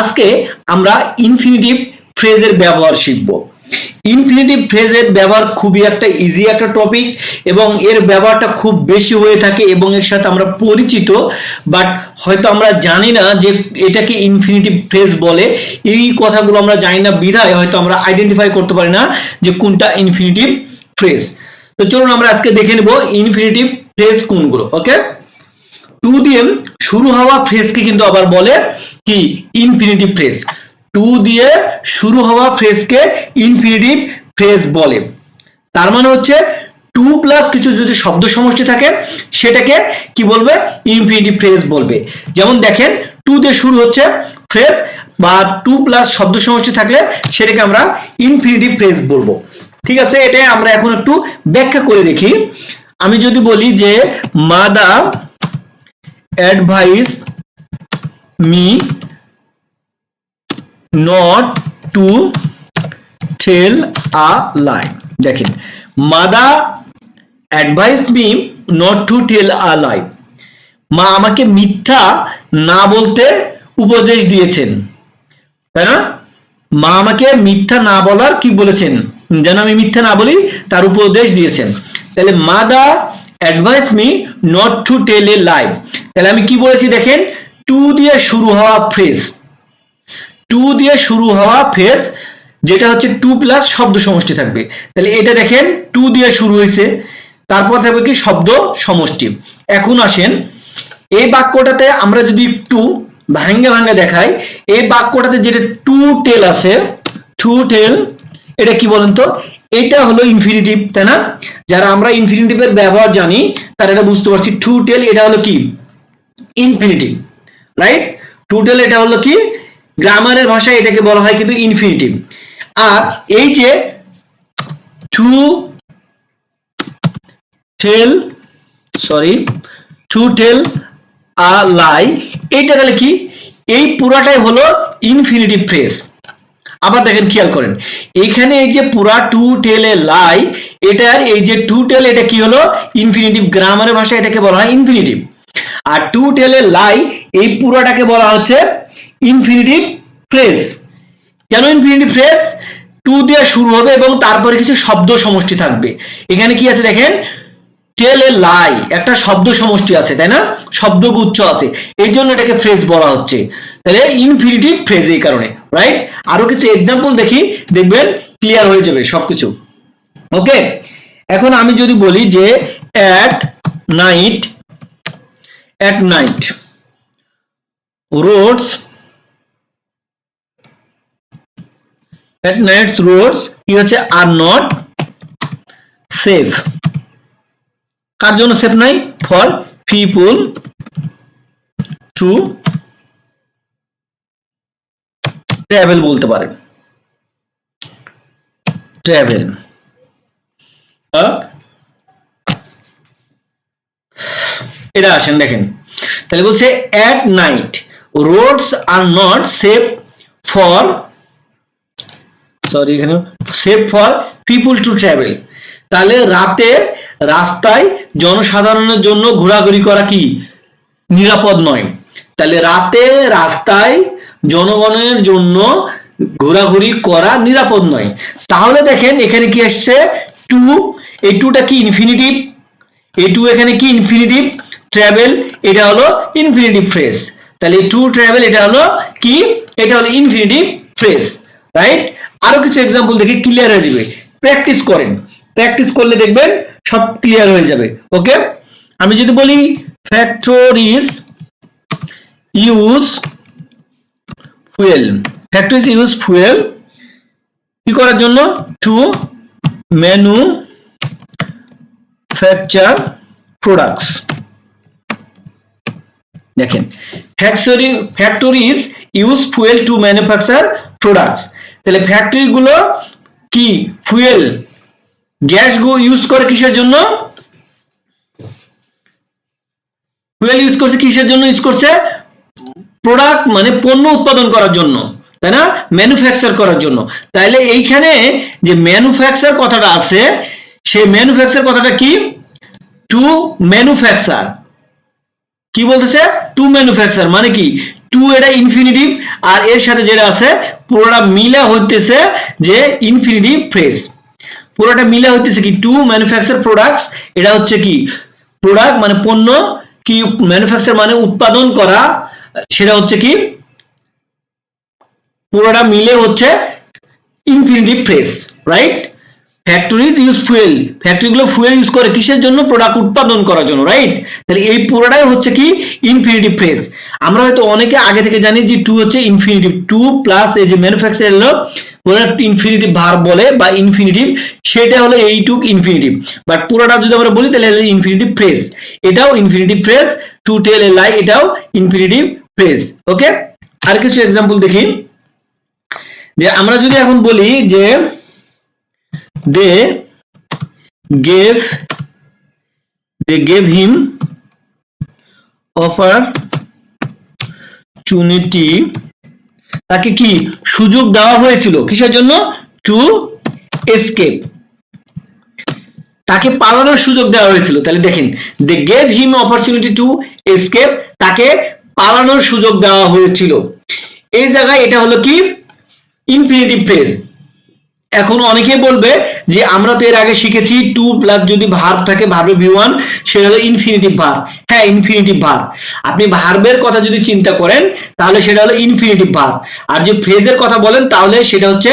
আজকে আমরা ইনফিনিটিভ ফ্রেজের ব্যবহার শিখব। ইনফিনিটিভ ফ্রেজের ব্যবহার খুবই একটা ইজি একটা টপিক এবং এর ব্যবহারটা খুব বেশি হয়ে থাকে এবং এর সাথে আমরা পরিচিত বাট হয়তো আমরা জানি না যে এটাকে ইনফিনিটিভ ফ্রেজ বলে। এই কথাগুলো আমরা জানি না বিধায় হয়তো আমরা আইডেন্টিফাই করতে পারি না যে কোনটা ইনফিনিটিভ ফ্রেজ তো চলুন আমরা আজকে দেখে নেব ইনফিনিটিভ ফ্রেজ কোনগুলো ওকে টু দিয়ে শুরু হওয়া ফ্রেজকে কিন্তু আবার বলে কি? ইনফিনিটিভ ফ্রেজ টু দিয়ে শুরু হওয়া ফ্রেজকে ইনফিনিটিভ ফ্রেজ বলে। তার মানে হচ্ছে টু প্লাস কিছু যদি শব্দ সমষ্টি থাকে, সেটাকে কি বলবে? ইনফিনিটিভ ফ্রেজ বলবে। যেমন দেখেন টু দিয়ে শুরু হচ্ছে ফ্রেজ বা টু প্লাস শব্দ সমষ্টি থাকলে সেটাকে আমরা ইনফিনিটিভ ফ্রেজ বলব। ঠিক আছে? এটা আমরা এখন একটু ব্যাখ্যা করে দেখি। আমি যদি বলি যে, মাদা advise me not to tell a lie দেখেন mother advice me not to tell a lie. মা আমাকে মিথ্যা না বলতে উপদেশ দিয়েছেন। তাই না? মা আমাকে মিথ্যা না বলার কি বলেছেন? যেন আমি মিথ্যা না বলি, তার উপদেশ দিয়েছেন। তাহলে mother advise me not to tell a lie তাহলে আমি কি বলেছি দেখেন? টু দিয়ে শুরু হওয়া ফ্রেজ টু দিয়ে শুরু হওয়া ফ্রেজ যেটা হচ্ছে টু প্লাস শব্দ সমষ্টি থাকবে। তাহলে এটা দেখেন টু দিয়ে শুরু হয়েছে, তারপর থাকবে কি শব্দ সমষ্টি। এখন আসেন, এই বাক্যটাতে আমরা যদি একটু ভাঙ্গে ভাঙ্গে দেখাই, এই বাক্যটাতে যেটা টু টেল আছে টু টেল এটা কি বলেন তো? এটা হলো ইনফিনিটিভ তাই না? যারা আমরা ইনফিনিটিভের ব্যবহার জানি, তারা এটা বুঝতে পারছি। টু টেল এটা হলো কি? ইনফিনিটিভ রাইট টু টেল এটা হলো কি? গ্রামারের ভাষায় এটাকে বলা হয় কিন্তু ইনফিনিটিভ আর এই যে to tell sorry to tell a lie এইটা তাহলে কি? এই পুরাটাই হলো ইনফিনিটিভ ফ্রেজ আবার দেখেন খেয়াল করেন। এখানে এই যে পুরা টু টেল লাই এটার এই যে টু টেল এটা কি হলো? ইনফিনিটিভ গ্রামারের ভাষায় এটাকে বলা হয় ইনফিনিটিভ আর টু টেল লাই এই পুরাটাকে বলা হচ্ছে ইনফিনিটিভ ফ্রেজ কেন ইনফিনিটিভ ফ্রেজ টু দিয়ে শুরু হবে এবং তারপরে কিছু শব্দ সমষ্টি থাকবে। এখানে কি আছে দেখেন? টেল এ লাই একটা শব্দ সমষ্টি আছে, তাই না? শব্দগুচ্ছ আছে। এই জন্য এটাকে ফ্রেজ বলা হচ্ছে। তাহলে ইনফিনিটিভ ফ্রেজ এই কারণে রাইট আরও কিছু এক্সাম্পল দেখি, দেখবেন ক্লিয়ার হয়ে যাবে সবকিছু। ওকে এখন আমি যদি বলি যে at night at night roads at night roads কি হচ্ছে? আর নট সেফ কার জন্য সেফ নাই? ফর পিপুল টু ট্রাভেল বলতে পারেন। ট্রাভেল এটা আসেন দেখেন। তাহলে বলছে at night roads are not safe for sorry এখানে safe for people to travel তাহলে রাতে রাস্তায় জনসাধারণের জন্য ঘোরাঘুরি করা কি? নিরাপদ নয়। তাহলে রাতে রাস্তায় জনগণের জন্য ঘোরাঘুরি করা নিরাপদ নয়। তাহলে দেখেন, এখানে কি আসছে? টু। এই টুটা কি ইনফিনিটিভ এই টু এখানে কি ইনফিনিটিভ ট্রাভেল এটা হলো ইনফিনিটিভ ফ্রেজ তাহলে টু ট্রাভেল এটা হলো কি? এটা হলো ইনফিনিটিভ ফ্রেজ রাইট আরও কিছু এক্সাম্পল দেখি ক্লিয়ার হয়ে যাবে। প্র্যাকটিস করেন। প্র্যাকটিস করলে দেখবেন সব ক্লিয়ার হয়ে যাবে ওকে আমি যদি বলি factories use fuel. Factories use fuel কি করার জন্য? টু মেনু ফ্যাকচার প্রোডাক্টস দেখেন factory factories use fuel to manufacture products তাহলে ফ্যাক্টরি গুলো কি? ফুয়েল গ্যাস ইউজ করে কিসের জন্য? ফুয়েল ইউজ করছে, কিসের জন্য ইউজ করছে? প্রোডাক্ট মানে পণ্য উৎপাদন করার জন্য, তাই না? ম্যানুফ্যাকচার করার জন্য। তাইলে এইখানে যে ম্যানুফ্যাকচার কথাটা আছে সেই ম্যানুফ্যাকচার কথাটা কি? টু ম্যানুফ্যাকচার কি বলতেছে? টু ম্যানুফ্যাকচার মানে কি? টু এটা ইনফিনিটিভ আর এর সাথে যেটা আছে, পুরোটা মিলে হইতেছে যে ইনফিনিটিভ ফ্রেজ পুরোটা মিলে হইতেছে কি? টু ম্যানুফ্যাকচার প্রোডাক্টস এটা হচ্ছে কি? প্রোডাক্ট মানে পণ্য, কি? ম্যানুফ্যাকচার মানে উৎপাদন করা সেটা হচ্ছে কি? পুরোটা মিলে হচ্ছে infinitive phrase right factories use fuel ফ্যাক্টরিগুলো fuel use করে কিসের জন্য? প্রোডাক্ট উৎপাদন করার জন্য রাইট তাহলে এই পুরোটাই হচ্ছে কি? ইনফিনিটিভ ফ্রেজ আমরা হয়তো অনেকে আগে থেকে জানি যে টু হচ্ছে ইনফিনিটিভ টু প্লাস এই যে ম্যানুফ্যাকচার হলো ইনফিনিটিভ ভার বলে বা ইনফিনিটিভ সেটা হলো এইটুক ইনফিনিটিভ বাট পুরোটা যদি আমরা বলি, তাহলে ইনফিনিটিভ ফ্রেজ এটাও infinitive phrase to tell a lie এটাও ইনফিনিটিভ ফ্রেজ ওকে আর কিছু এক্সাম্পল দেখি। যে আমরা যদি এখন বলি যে they gave they gave him opportunity. তাকে কি সুযোগ দেওয়া হয়েছিল? কিসের জন্য? টু এসকেপ তাকে পালানোর সুযোগ দেওয়া হয়েছিল। তাহলে দেখেন they gave him opportunity to escape তাকে পালানোর সুযোগ দেওয়া হয়েছিল। এই জায়গায় এটা হলো কি? ইনফিনিটিভ ফ্রেজ এখন অনেকে বলবে যে, আমরা তো এর আগে শিখেছি টু প্লাস যদি ভার্ব থাকে ভার্বে ভি ওয়ান সেটা হলো ইনফিনিটিভ ভার্ব হ্যাঁ ইনফিনিটিভ ভার্ব আপনি ভার্বের কথা যদি চিন্তা করেন, তাহলে সেটা হলো ইনফিনিটিভ ভার্ব আর যে ফ্রেজের কথা বলেন, তাহলে সেটা হচ্ছে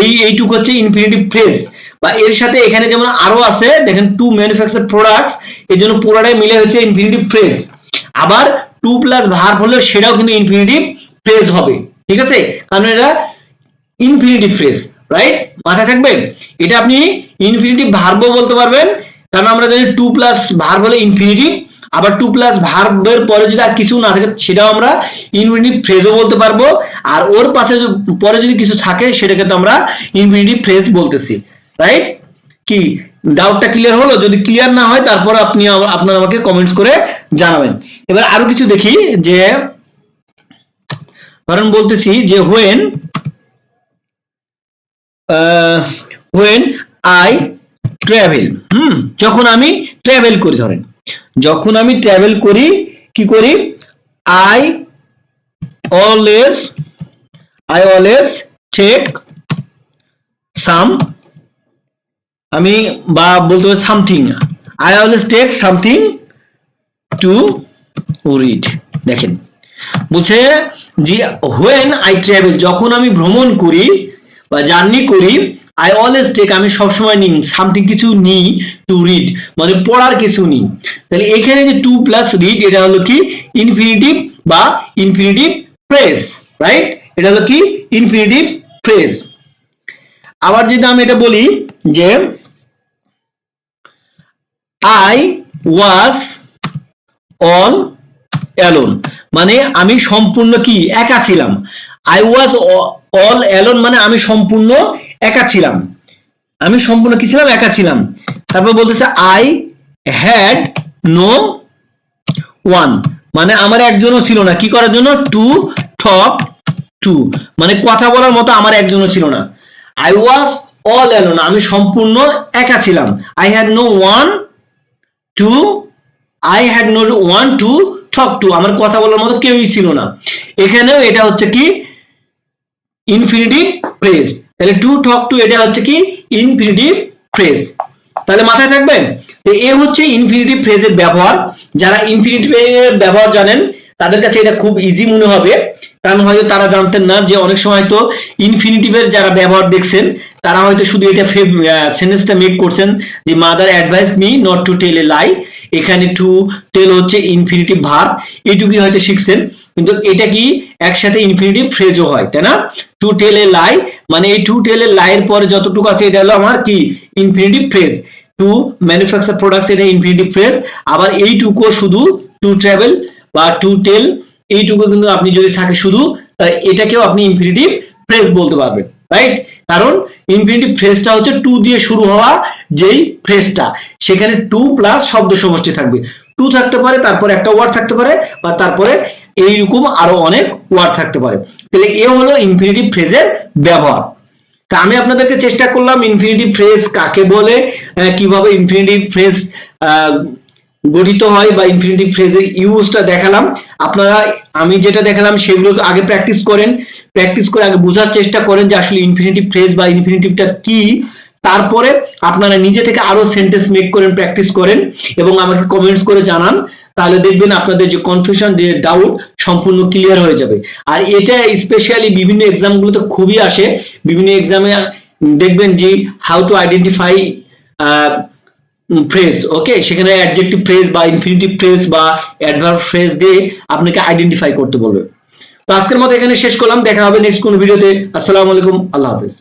এই, এইটুকু হচ্ছে ইনফিনিটিভ ফ্রেজ বা এর সাথে এখানে যেমন আরও আছে, দেখেন টু ম্যানুফ্যাকচার প্রোডাক্টস এর জন্য পুরোটাই মিলে হচ্ছে ইনফিনিটিভ ফ্রেজ আবার টু প্লাস ভার্ব হলে সেটাও কিন্তু ইনফিনিটিভ ফ্রেজ হবে। ঠিক আছে? কারণ এটা ইনফিনিটিভ ফ্রেজ রাইট মাথায় থাকবে? এটা আপনি ইনফিনিটিভ ভার্বও বলতে পারবেন। কারণ আমরা জানি টু প্লাস ভার্ব হলে ইনফিনিটিভ আবার টু প্লাস ভার্বের পরে যদি আর কিছু না থাকে, সেটাও আমরা ইনফিনিটিভ ফ্রেজও বলতে পারব। আর ওর পাশে পরে যদি কিছু থাকে, সেটাকে তো আমরা ইনফিনিটিভ ফ্রেজ বলতেছি রাইট কি? ডাউটটা ক্লিয়ার হলো? যদি ক্লিয়ার না হয়, তারপর আপনি আপনার আমাকে কমেন্টস করে জানাবেন। এবার আরও কিছু দেখি, যে ধরেন বলতেছি যে when when I travel hmm? যখন আমি ট্রাভেল করি, ধরেন। যখন আমি ট্রাভেল করি, কি করি? I always I always take some আমি বা বলতে পারি something I always take something to read দেখেন। বলছে যে হোয়েন আই ট্রাভেল যখন আমি ভ্রমণ করি বা জার্নি করি আই অলওয়েজ টেক আমি সবসময় নিই সামথিং কিছু নিই টু রিড মানে পড়ার কিছু নিই। তাহলে এখানে যে টু প্লাস রিড এটা হলো কি? ইনফিনিটিভ বা ইনফিনিটিভ ফ্রেজ রাইট এটা হলো কি? ইনফিনিটিভ ফ্রেজ আবার যদি আমি এটা বলি যে আই ওয়াজ অল অ্যালোন মানে আমি সম্পূর্ণ কি? একা ছিলাম। আই ওয়াজ অল অ্যালোন মানে আমি সম্পূর্ণ একা ছিলাম। আমি সম্পূর্ণ কি ছিলাম? একা ছিলাম। তারপর বলতেছে আই হ্যাড নো ওয়ান মানে আমার একজনও ছিল না। কি করার জন্য? টু টক টু মানে কথা বলার মতো আমার একজনও ছিল না। আই ওয়াজ অল অ্যালোন আমি সম্পূর্ণ একা ছিলাম। I had no one to I had no one to talk to আমার কথা বলার মতো কেউই ছিল না। এখানেও এটা হচ্ছে কি? ইনফিনিটিভ ফ্রেজ তাহলে টু টক টু এটা হচ্ছে কি? ইনফিনিটিভ ফ্রেজ তাহলে মাথায় থাকবেন এ হচ্ছে ইনফিনিটিভ ফ্রেজের ব্যবহার। যারা ইনফিনিটিভ ব্যবহার জানেন তাদের কাছে এটা খুব ইজি মনে হবে। কারণ হয়তো তারা জানতেন না যে অনেক সময় তো ইনফিনিটিভের যারা ব্যবহার দেখছেন, তারা হয়তো শুধু এটা সেন্টেন্সটা মেক করছেন যে mother advise me not to tell a lie এখানে টু টেল হচ্ছে ইনফিনিটিভ ভার্ব এইটুকুই হয়তো শিখছেন। কিন্তু এটা কি একসাথে ইনফিনিটিভ ফ্রেজও হয়, তাই না? টু টেল এ লাই মানে এই টু টেল এ লাইয়ের পরে যতটুকু আছে, এটা হলো আমার কি? Infinitive phrase to manufacture products এটা ইনফিনিটিভ ফ্রেজ আবার এইটুকু শুধু টু ট্রাভেল বা টু টেল এইটুকু কিন্তু আপনি যদি থাকে শুধু এটাকেও আপনি ইনফিনিটিভ ফ্রেজ বলতে পারবেন রাইট কারণ ইনফিনিটিভ ফ্রেজটা হচ্ছে টু দিয়ে শুরু হওয়া যেই ফ্রেজটা সেখানে টু প্লাস শব্দ সমষ্টি থাকবে। টু থাকতে পারে, তারপরে একটা ওয়ার্ড থাকতে পারে, বা তারপরে এইরকম আরও অনেক ওয়ার্ড থাকতে পারে। তাহলে এ হলো ইনফিনিটিভ ফ্রেজের ব্যবহার। তা আমি আপনাদেরকে চেষ্টা করলাম ইনফিনিটিভ ফ্রেজ কাকে বলে কীভাবে ইনফিনিটিভ ফ্রেজ গঠিত হয় বা ইনফিনিটিভ ফ্রেজের ইউজটা দেখালাম। আপনারা, আমি যেটা দেখালাম, সেগুলো আগে প্র্যাকটিস করেন। প্র্যাকটিস করে আগে বোঝার চেষ্টা করেন যে আসলে ইনফিনিটিভ ফ্রেজ বা ইনফিনিটিভটা কি। তারপরে আপনারা নিজে থেকে আরও সেন্টেন্স মেক করেন প্র্যাকটিস করেন এবং আমাকে কমেন্টস করে জানান। তাহলে দেখবেন আপনাদের যে কনফিউশন যে ডাউট সম্পূর্ণ ক্লিয়ার হয়ে যাবে। আর এটা স্পেশালি বিভিন্ন এক্সামগুলোতে খুবই আসে। বিভিন্ন এক্সামে দেখবেন যে how to identify phrase okay সেখানে অ্যাডজেক্টিভ ফ্রেজ বা ইনফিনিটিভ ফ্রেজ বা অ্যাডভার্ব ফ্রেজ দিয়ে আপনাকে আইডেন্টিফাই করতে বলবে। তো আজকের মতো এখানে শেষ করলাম। দেখা হবে নেক্সট কোন ভিডিওতে আসসালামু আলাইকুম। আল্লাহ হাফেজ।